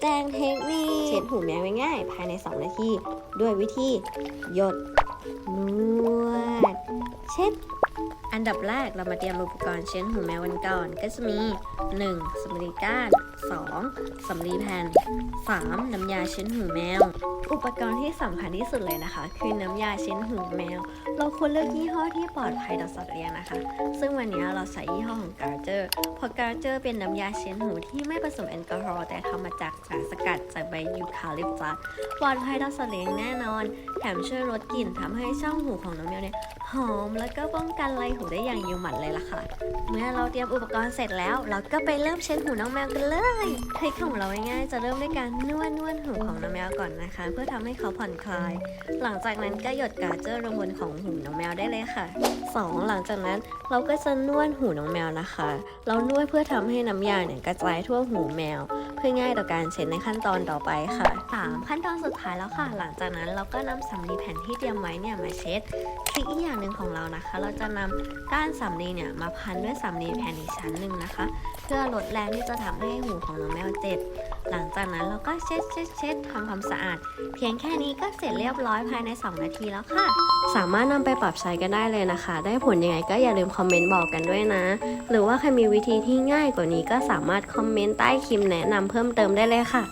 แจ้งเทคนิคเช็ดหูแมวง่ายๆภายใน 2 นาที ด้วยวิธี หยดนวด เช็ด อันดับแรกเรามาเตรียมอุปกรณ์เช็ดหูแมวกันก่อน ก็จะมี 1. สำลีก้าน 2. สำลีแผ่น 3. น้ำยาเช็ดหูแมว อุปกรณ์ที่สำคัญที่สุดเลยนะคะ คือน้ำยาเช็ดหูแมว เราควรเลือกยี่ห้อที่ปลอดภัยต่อสัตว์เลี้ยงนะคะ ซึ่งวันนี้เราใช้ยี่ห้อของ Garger เพราะ Garger เป็นน้ำยาเช็ดหูที่ไม่ผสมแอลกอฮอล์แต่ทำมาจากสารสกัดจากใบยูคาลิปตัสปลอดภัยต่อสัตว์เลี้ยงแน่นอน แถมช่วยลดกลิ่นทำให้ช่องหูของน้องแมวเนี่ยหอมแล้วก็ป้องกันไรหูได้อย่างยู่หมัดเลยล่ะค่ะ เมื่อเราเตรียมอุปกรณ์เสร็จแล้ว เราก็ไปเริ่มเช็ดหูน้องแมวกันเลยเทคของเราง่ายๆจะเริ่มด้วยการนวดนวดหูของน้องแมวก่อนนะคะ เพื่อทำให้เขาผ่อนคลาย หลังจากนั้นก็หยดกาเจอร์ลงบนของหูน้องแมวได้เลยค่ะ 2. หลังจากนั้นเราก็จะนวดหูน้องแมวนะคะ เรานวดเพื่อทำให้น้ำยาเนี่ยกระจายทั่วหูแมว เพื่อง่ายต่อการเช็ดในขั้นตอนต่อไปค่ะ 3. ขั้นตอนสุดท้ายแล้วค่ะ หลังจากนั้นเราก็นำสำลีแผ่นที่เตรียมไว้เนี่ยมาเช็ดทริคอีกอย่างหนึ่งของเรานะคะ เราจะนำก้านสำลีเนี่ยมาพันด้วยสำลีแผ่นอีกชั้นหนึ่งนะคะ เพื่อลดแรงที่จะทำให้หูของน้องแมวเจ็บ หลังจากนั้นเราก็เช็ดเช็ดเช็ดทำความสะอาด เพียงแค่นี้ก็เสร็จเรียบร้อยภายใน 2 นาทีแล้วค่ะ สามารถนำไปปรับใช้กันได้เลยนะคะ ได้ผลยังไงก็อย่าลืมคอมเมนต์บอกกันด้วยนะ หรือว่าใครมีวิธีที่ง่ายกว่านี้ก็สามารถคอมเมนต์ใต้คลิปแนะนำเพิ่มเติมได้เลยค่ะ